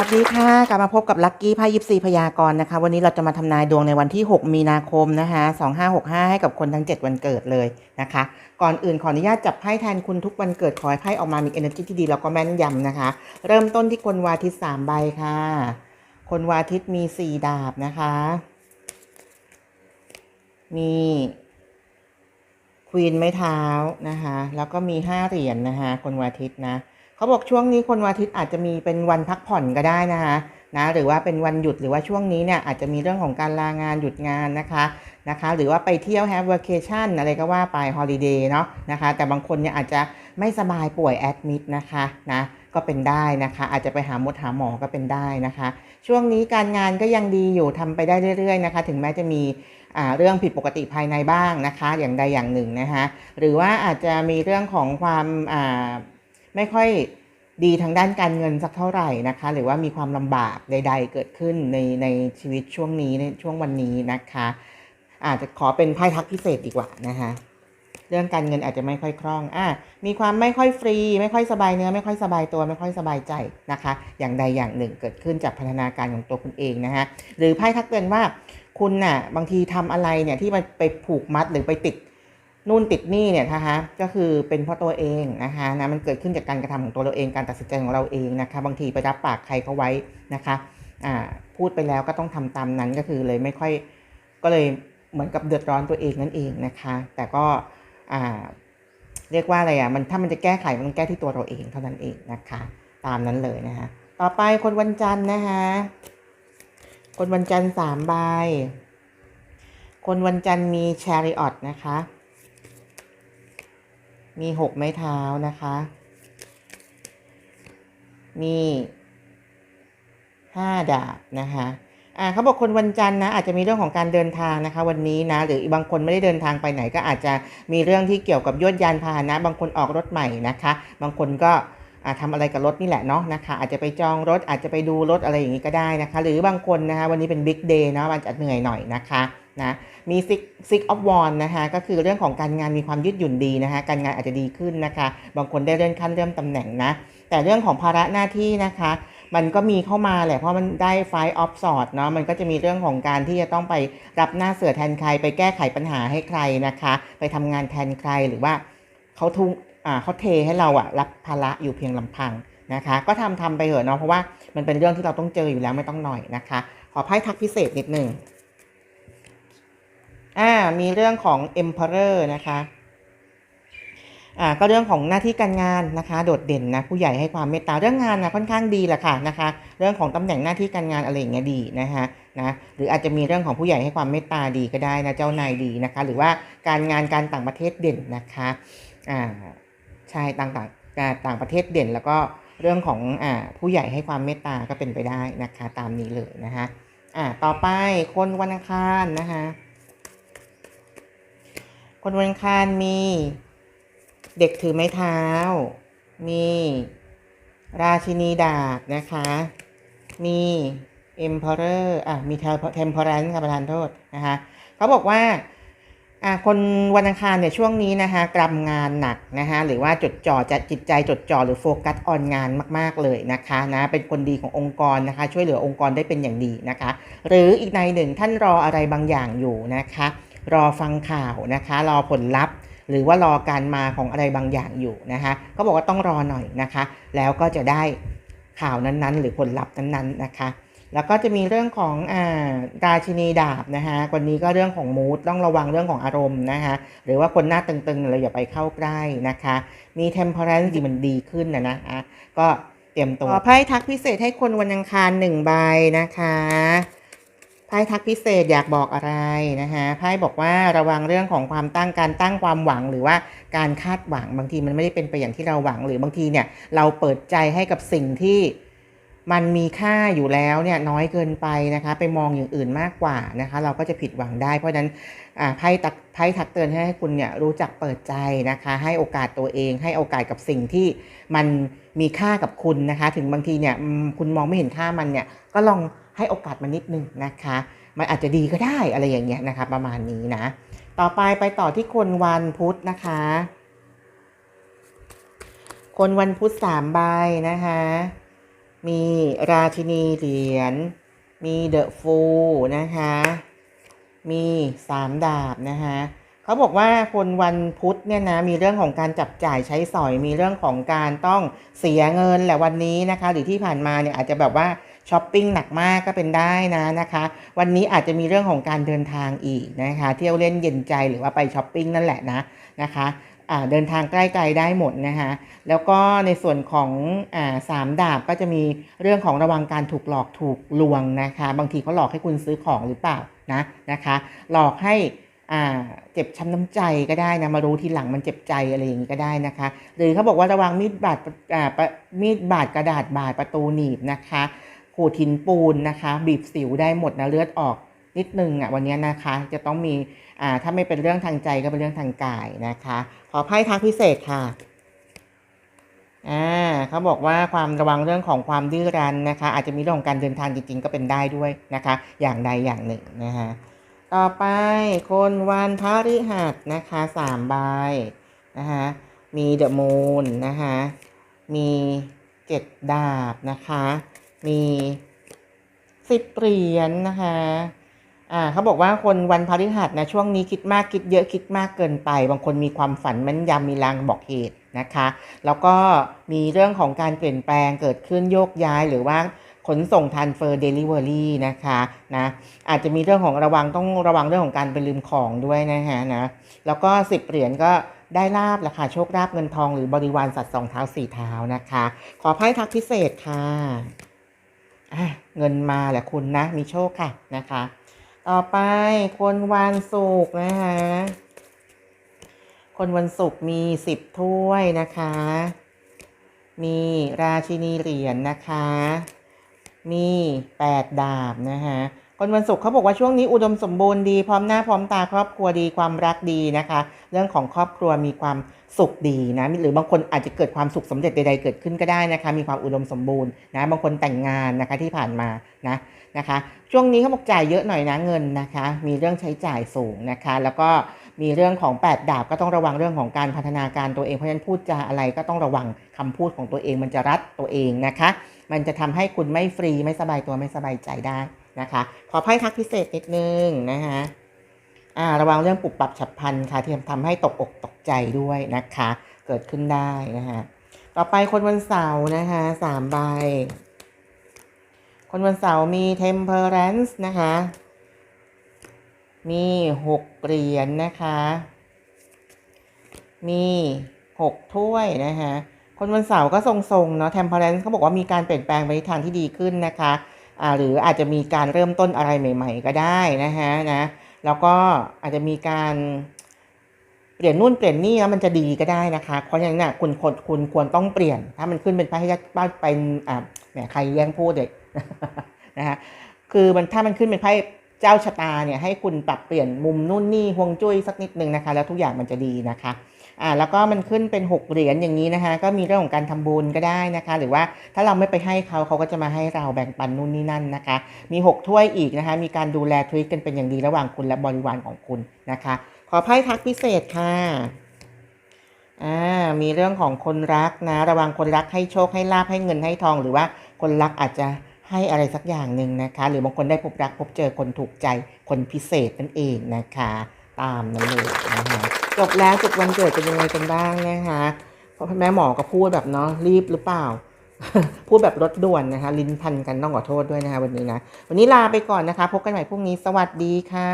วัสดีค่ะกลับมาพบกับลัคกี้ไพ่ยิปซีพยากรณ์นะคะ วันนี้เราจะมาทำนายดวงในวันที่ 6 มีนาคมนะคะ2565 ให้กับคนทั้ง 7 วันเกิดเลยนะคะ ก่อนอื่นขออนุญาตจับไพ่แทนคุณทุกวันเกิด ขอให้ไพ่ออกมามี energy ที่ดีแล้วก็แม่นยำนะคะ เริ่มต้นที่คนวาทิต3ใบค่ะ คนวาทิตมี 4 ดาบนะคะ มีควีนไม้เท้านะคะ แล้วก็มี 5 เหรียญนะคะ คนวาทิตนะ เขาบอกช่วงนี้คนวันอาทิตย์อาจจะมีเป็นวันพักผ่อนก็ได้นะคะนะหรือว่าเป็นวันหยุดหรือว่าช่วงนี้เนี่ยอาจจะมีเรื่องของการลางานหยุดงานนะคะนะคะ หรือว่าไปเที่ยว have vacation อะไรก็ว่าไป holiday เนาะนะคะแต่บางคนเนี่ยอาจจะไม่สบายป่วยแอดมิดนะคะนะก็เป็นได้นะคะ อาจจะไปหาหมดหาหมอก็เป็นได้นะคะ ช่วงนี้การงานก็ยังดีอยู่ทำไปได้เรื่อยๆนะคะ ถึงแม้จะมีอ่าเรื่องผิดปกติภายในบ้างนะคะ อย่างใดอย่างหนึ่งนะคะหรือว่าอาจจะมีเรื่องของความอ่า ไม่ค่อยดีทางด้านการเงินสักเท่าไหร่นะคะ หรือว่ามีความลำบากใด ๆ เกิดขึ้นในในชีวิตช่วงนี้ในช่วงวันนี้นะคะ อาจจะขอเป็นไพ่ทักพิเศษดีกว่านะคะเรื่องการเงินอาจจะไม่ค่อยคล่องอะมีความไม่ค่อยฟรี ไม่ค่อยสบายเนื้อ ไม่ค่อยสบายตัว ไม่ค่อยสบายใจนะคะ อย่างใดอย่างหนึ่งเกิดขึ้นจากพัฒนาการของตัวคุณเองนะคะหรือไพ่ทักเตือนว่าคุณน่ะบางทีทำอะไรเนี่ยที่มันไปผูกมัดหรือไปติด นู่นติดนี่เนี่ยนะคะก็คือเป็นเพราะตัวเองนะคะนะมันเกิดขึ้นจากการกระทำของตัวเราเองการตัดสินใจของเราเองนะคะบางทีไปรับปากใครเขาไว้นะคะอ่าพูดไปแล้วก็ต้องทำตามนั้นก็คือเลยไม่ค่อยก็เลยเหมือนกับเดือดร้อนตัวเองนั่นเองนะคะ แต่ก็อ่าเรียกว่าอะไรอะมันถ้ามันจะแก้ไขมันแก้ที่ตัวเราเองเท่านั้นเองนะคะ ตามนั้นเลยนะคะต่อไปคนวันจันทร์นะคะคนวันจันทร์สามใบคนวันจันทร์มีแชริออตนะคะ มีหกไม้เท้านะคะ มีห้าดาบนะคะอ่าเขาบอกคนวันจันทร์นะอาจจะมีเรื่องของการเดินทางนะคะ วันนี้นะหรือบางคนไม่ได้เดินทางไปไหน ก็อาจจะมีเรื่องที่เกี่ยวกับยวดยานพาหนะ บางคนออกรถใหม่นะคะ บางคนก็อ่าทำอะไรกับรถนี่แหละเนาะนะคะ อาจจะไปจองรถอาจจะไปดูรถอะไรอย่างนี้ก็ได้นะคะ หรือบางคนนะคะ วันนี้เป็นบิ๊กเดย์นะมันจะเหนื่อยหน่อยนะคะ นะมีซิกซิกออฟวอนนะคะก็คือเรื่องของการงานมีความยืดหยุ่นดีนะคะการงานอาจจะดีขึ้นนะคะ บางคนได้เลื่อนขั้นเลื่อนตำแหน่งนะ แต่เรื่องของภาระหน้าที่นะคะ มันก็มีเข้ามาแหละเพราะมันได้ไฟออฟสอดเนาะมันก็จะมีเรื่องของการที่จะต้องไปรับหน้าเสือแทนใคร ไปแก้ไขปัญหาให้ใครนะคะ ไปทำงานแทนใครหรือว่าเขาทุ่งอ่าเขาเทให้เราอะรับภาระอยู่เพียงลำพังนะคะ ก็ทำทำไปเถอะเนาะเพราะว่ามันเป็นเรื่องที่เราต้องเจออยู่แล้วไม่ต้องหน่อยนะคะ ขอไพ่ทักพิเศษนิดหนึ่ง อ่ามีเรื่องของ Emperor นะคะอ่าก็เรื่องของหน้าที่การงานนะคะ โดดเด่นนะผู้ใหญ่ให้ความเมตตาเรื่องงานนะค่อนข้างดีแหละค่ะนะคะ เรื่องของตำแหน่งหน้าที่การงานอะไรอย่างเงี้ยดีนะคะนะหรืออาจจะมีเรื่องของผู้ใหญ่ให้ความเมตตาดีก็ได้นะเจ้านายดีนะคะ หรือว่าการงานการต่างประเทศเด่นนะคะอ่าใช่ต่างต่างต่างประเทศเด่น แล้วก็เรื่องของอ่าผู้ใหญ่ให้ความเมตตาก็เป็นไปได้นะคะ ตามนี้เลยนะคะอ่าต่อไปคนวันอังคารนะคะ คนวันคารมี เด็กถือไม้เท้า มี ราชินีดาบนะคะ มี emperor อะมี temperance ค่ะประธานโทษนะคะเขาบอกว่าอะคนวันอังคารเนี่ยช่วงนี้นะคะกรำงานหนักนะคะหรือว่าจดจ่อจะจิตใจจดจ่อหรือโฟกัสออนงานมาก ๆเลยนะคะนะเป็นคนดีขององค์กรนะคะ ช่วยเหลือองค์กรได้เป็นอย่างดีนะคะ หรืออีกในหนึ่งท่านรออะไรบางอย่างอยู่นะคะ รอฟังข่าวนะคะ รอผลลัพธ์ หรือว่ารอการมาของอะไรบางอย่างอยู่นะคะก็บอกว่าต้องรอหน่อยนะคะ แล้วก็จะได้ข่าวนั้นๆ หรือผลลัพธ์นั้นๆนะคะ แล้วก็จะมีเรื่องของอ่าราชินีดาบนะคะคนนี้ก็เรื่องของมูดต้องระวังเรื่องของอารมณ์นะคะ หรือว่าคนหน้าตึงๆเราอย่าไปเข้าใกล้นะคะ มี temperance ที่มันดีขึ้นนะนะอะก็เตรียมตัวไพ่ทักพิเศษให้คนวันอังคารหนึ่งใบนะคะ ไพ่ทักพิเศษอยากบอกอะไรนะคะไพ่บอกว่าระวังเรื่องของความตั้งการตั้งความหวังหรือว่าการคาดหวังบางทีมันไม่ได้เป็นไปอย่างที่เราหวังหรือบางทีเนี่ยเราเปิดใจให้กับสิ่งที่มันมีค่าอยู่แล้วเนี่ยน้อยเกินไปนะคะ ไปมองอย่างอื่นมากกว่านะคะ เราก็จะผิดหวังได้ เพราะฉะนั้นอ่าไพ่ตักไพ่ทักเตือนให้คุณเนี่ยรู้จักเปิดใจนะคะ ให้โอกาสตัวเอง ให้โอกาสกับสิ่งที่มันมีค่ากับคุณนะคะ ถึงบางทีเนี่ยคุณมองไม่เห็นค่ามันเนี่ยก็ลอง ให้โอกาสมันนิดนึงนะคะ มันอาจจะดีก็ได้อะไรอย่างเงี้ยนะคะ ประมาณนี้นะ ต่อไปไปต่อที่คนวันพุธนะคะ คนวันพุธสามใบนะคะ มีราชินีเหรียญ มีเดอะฟูนะคะ มีสามดาบนะคะเขาบอกว่าคนวันพุธเนี่ยนะมีเรื่องของการจับจ่ายใช้สอยมีเรื่องของการต้องเสียเงินแหละวันนี้นะคะ หรือที่ผ่านมาเนี่ยอาจจะแบบว่า ช้อปปิ้งหนักมากก็เป็นได้นะนะคะ วันนี้อาจจะมีเรื่องของการเดินทางอีกนะคะ เที่ยวเล่นเย็นใจหรือว่าไปช้อปปิ้งนั่นแหละนะนะคะเดินทางใกล้ไกลได้หมดนะคะแล้วก็ในส่วนของอสามดาบก็จะมีเรื่องของระวังการถูกหลอกถูกลวงนะคะ บางทีเขาหลอกให้คุณซื้อของหรือเปล่านะนะคะ หลอกให้เจ็บช้ำน้ำใจก็ได้นะมารู้ทีหลังมันเจ็บใจอะไรอย่างนี้ก็ได้นะคะ หรือเขาบอกว่าระวังมีดบาดมีดบาดกระดาษบาดประตูหนีบนะคะ ขูดหินปูนนะคะ บีบสิวได้หมดนะเลือดออกนิดนึงอะวันนี้นะคะจะต้องมีอ่าถ้าไม่เป็นเรื่องทางใจก็เป็นเรื่องทางกายนะคะ ขอไพ่ทางพิเศษค่ะอ่าเขาบอกว่าความระวังเรื่องของความดื้อรั้นนะคะ อาจจะมีเรื่องของการเดินทางจริง ๆ ก็เป็นได้ด้วยนะคะ อย่างใดอย่างหนึ่งนะคะต่อไปคนวันพฤหัสนะคะสามใบนะคะมีเดอะมูนนะคะมีเจ็ดดาบนะคะ มีสิบเหรียญนะคะ อ่าเขาบอกว่าคนวันพฤหัสนะช่วงนี้คิดมากคิดเยอะคิดมากเกินไป บางคนมีความฝันมันยำมีลางบอกเหตุนะคะ แล้วก็มีเรื่องของการเปลี่ยนแปลงเกิดขึ้นโยกย้ายหรือว่าขนส่งทันเฟอร์เดลิเวอรี่นะคะนะอาจจะมีเรื่องของระวังต้องระวังเรื่องของการไปลืมของด้วยนะฮะนะแล้วก็สิบเหรียญก็ได้ลาบราคาโชคลาบเงินทองหรือบริวารสัตว์สองเท้าสี่เท้านะคะ ขอไพ่ทักพิเศษค่ะ เงินมาแหละคุณนะ มีโชคค่ะนะคะ ต่อไปคนวันศุกร์นะคะคนวันศุกร์มีสิบถ้วยนะคะ มีราชินีเหรียญนะคะ มีแปดดาบนะคะ คนวันศุกร์เขาบอกว่าช่วงนี้อุดมสมบูรณ์ดีพร้อมหน้าพร้อมตาครอบครัวดีความรักดีนะคะ เรื่องของครอบครัวมีความสุขดีนะหรือบางคนอาจจะเกิดความสุขสำเร็จใดๆเกิดขึ้นก็ได้นะคะ มีความอุดมสมบูรณ์นะบางคนแต่งงานนะคะที่ผ่านมานะนะคะ ช่วงนี้เขาบอกจ่ายเยอะหน่อยนะเงินนะคะ มีเรื่องใช้จ่ายสูงนะคะ แล้วก็มีเรื่องของ 8 ดาบก็ต้องระวังเรื่องของการพัฒนาการตัวเองเพราะฉะนั้นพูดจาอะไรก็ต้องระวังคำพูดของตัวเองมันจะรัดตัวเองนะคะ มันจะทำให้คุณไม่ฟรีไม่สบายตัวไม่สบายใจได้ นะคะ ขอไพ่ทักพิเศษนิดนึงนะคะอ่าระวังเรื่องปุบปับฉับพลันค่ะที่ทำให้ตกอกตกใจด้วยนะคะ เกิดขึ้นได้นะคะต่อไปคนวันเสาร์นะคะสามใบ คนวันเสาร์มี temperance นะคะ มีหกเหรียญนะคะ มีหกถ้วยนะคะคนวันเสาร์ก็ทรงๆเนาะ temperance เขาบอกว่ามีการเปลี่ยนแปลงไปในทางที่ดีขึ้นนะคะ หรืออาจจะมีการเริ่มต้นอะไรใหม่ ๆ ก็ได้นะคะนะแล้วก็อาจจะมีการเปลี่ยนนู่นเปลี่ยนนี่แล้วมันจะดีก็ได้นะคะเพราะฉะนั้นน่ะคุณควรคุณควรต้องเปลี่ยน ถ้ามันขึ้นเป็นพระยักษ์เป็นอ่าแหมใครแย่งพูดเลยนะคะคือมันถ้ามันขึ้นเป็นไพ่เจ้าชะตาเนี่ยให้คุณปรับเปลี่ยนมุมนู่นนี่ฮวงจุ้ยสักนิดนึงนะคะ แล้วทุกอย่างมันจะดีนะคะ อ่าแล้วก็มันขึ้นเป็น 6 เหรียญอย่างนี้นะคะ ก็มีเรื่องของการทำบุญก็ได้นะคะ หรือว่าถ้าเราไม่ไปให้เขาเขาก็จะมาให้เราแบ่งปันนู่นนี่นั่นนะคะ มี 6 ถ้วยอีกนะคะ มีการดูแลทวิตกันเป็นอย่างดีระหว่างคุณและบริวารของคุณนะคะ ขอไพ่ทักพิเศษค่ะอ่ามีเรื่องของคนรักนะ ระวังคนรักให้โชคให้ลาบให้เงินให้ทอง หรือว่าคนรักอาจจะให้อะไรสักอย่างหนึ่งนะคะ หรือบางคนได้พบรักพบเจอคนถูกใจคนพิเศษนั่นเองนะคะ ตามนั้นเลยนะคะจบแล้วจุดวันเกิดเป็นยังไงกันบ้างนะคะเพราะแม่หมอก็พูดแบบเนาะรีบหรือเปล่า พูดแบบรถด่วนนะคะ ลิ้นพันกันต้องขอโทษด้วยนะคะวันนี้นะ วันนี้ลาไปก่อนนะคะ พบกันใหม่พรุ่งนี้สวัสดีค่ะ